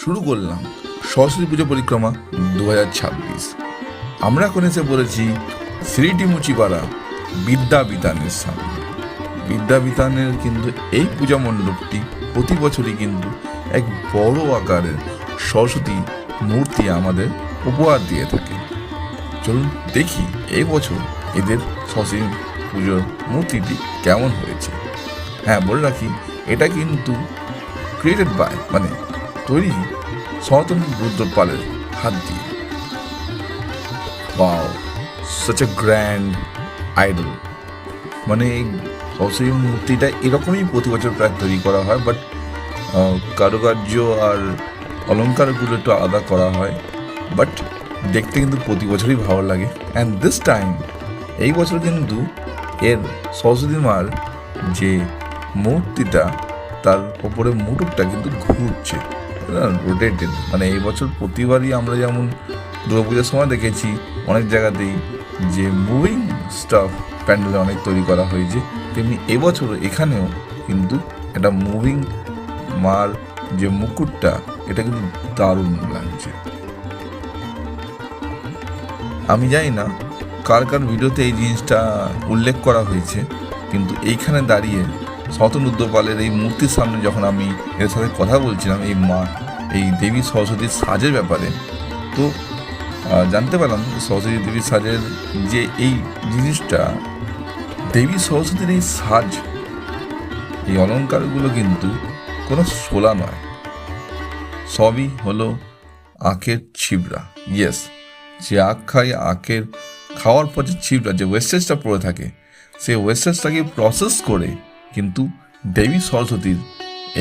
শুরু করলাম সরস্বতী পুজো পরিক্রমা দু হাজার ছাব্বিশ। আমরা এখন এসে পড়েছি শ্রীটি মুচিপাড়া বিদ্যা বিতানের সামনে। বিদ্যা বিতানের কিন্তু এই পূজা মণ্ডপটি প্রতি বছরই কিন্তু এক বড় আকারের সরস্বতী মূর্তি আমাদের উপহার দিয়ে থাকে। চলুন দেখি এই বছর এদের সরস্বতী পুজোর মূর্তিটি কেমন হয়েছে। হ্যাঁ বলে রাখি, এটা কিন্তু ক্রিয়েটেড বাই মানে তৈরি সনাতন রুদ্রপালের হাত দিয়ে। Wow such a grand idol মানে সরস্বতী মূর্তিটা এরকমই প্রতি বছর প্রায় তৈরি করা হয় বাট কারুকার্য আর অলঙ্কারগুলো একটু আলাদা করা হয়। বাট দেখতে কিন্তু প্রতি বছরই ভালো লাগে। অ্যান্ড দিস টাইম এই বছর কিন্তু এর সরস্বতী মার যে মূর্তিটা, তার ওপরে মুটুকটা কিন্তু ঘুরছে। রোটেটেড মানে এই বছর প্রতিবারই আমরা যেমন দুর্গাপূজার সময় দেখেছি, অনেক জায়গাতেই যে মুভিং স্টাফ প্যান্ডেল অনেক তৈরি করা হয়েছে। তেমনি এবছর এখানেও কিন্তু একটা মুভিং মার যে মুকুটটা, এটা কিন্তু দারুণ লাগছে। আমি জানি না কার কার ভিডিওতে এই জিনিসটা উল্লেখ করা হয়েছে, কিন্তু এইখানে দাঁড়িয়ে সনাতন উদ্যোপালের এই মূর্তির সামনে যখন আমি এর সাথে কথা বলছিলাম, এই মা এই দেবী সরস্বতীর সাজের ব্যাপারে। তো জানতে পারলাম সরস্বতী দেবীর সাজের যে এই জিনিসটা, দেবী সরস্বতীর এই সাজ, এই অলংকারগুলো কিন্তু কোনো শোলা নয়। সবই হলো আখের ছিবড়া। ইয়েস যে আখ খায় আখের, খাওয়ার পর যে ছিবড়া, যে ওয়েস্টেজটা পড়ে থাকে, সেই ওয়েস্টেজটাকে প্রসেস করে কিন্তু দেবী সরস্বতীর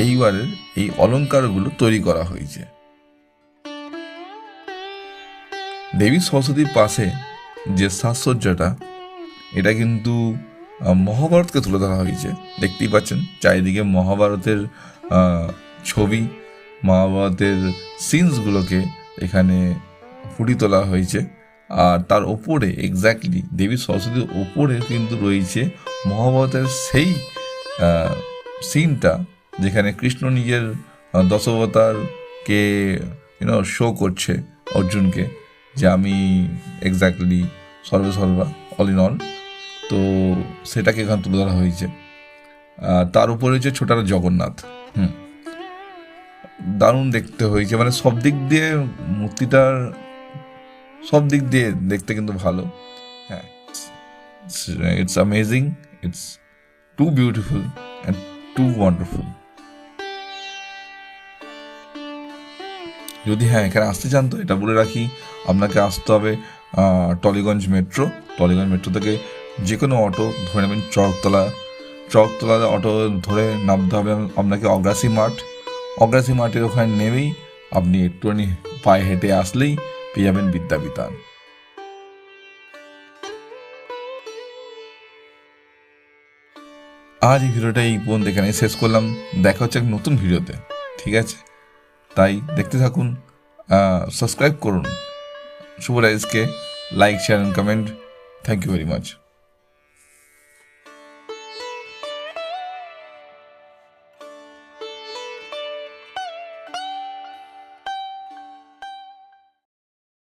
এইবারের এই অলংকারগুলো তৈরি করা হয়েছে। দেবী সরস্বতীর পাশে যে সাজসজ্জাটা, এটা কিন্তু মহাভারতকে তুলে ধরা হয়েছে। দেখতেই পাচ্ছেন, চারিদিকে মহাভারতের ছবি, মহাভারতের সিনসগুলোকে এখানে ফুটিয়ে তোলা হয়েছে। আর তার ওপরে এক্স্যাক্টলি দেবী সরস্বতীর ওপরে কিন্তু রয়েছে মহাভারতের সেই সিনটা যেখানে কৃষ্ণ নিজের দশাবতারকে ইউনো শো করছে অর্জুনকে যে আমি এক্স্যাক্টলি সর্বে সর্বা অল ইন অল তো সেটাকে এখানে তুলে ধরা হয়েছে। তার উপরে হচ্ছে ছোটার জগন্নাথ। হুম। দারুণ দেখতে হয়েছে। মানে সব দিক দিয়ে মূর্তিটার, সব দিক দিয়ে দেখতে কিন্তু ভালো। হ্যাঁ। It's amazing it's too beautiful and too wonderful যদি হ্যাঁ এখানে আসতে চান তো এটা বলে রাখি, আপনাকে আসতে হবে টলিগঞ্জ মেট্রো। টলিগঞ্জ মেট্রো থেকে যে কোনো অটো ধরে নেবেন চরকতলা চরকতলা অটো ধরে নামতে হবে আপনাকে অগ্রাসী মাঠ। অগ্রাসী মাঠের ওখানে নেমেই আপনি একটুখানি পায়ে হেঁটে আসলেই পেয়ে যাবেন বিদ্যাবিতান আজ এই ভিডিওটা এই পর্যন্ত এখানে শেষ করলাম। দেখা হচ্ছে এক নতুন ভিডিওতে। ঠিক আছে? তাই দেখতে থাকুন সাবস্ক্রাইব করুন। শুভ রাইজকে like share and comment thank you very much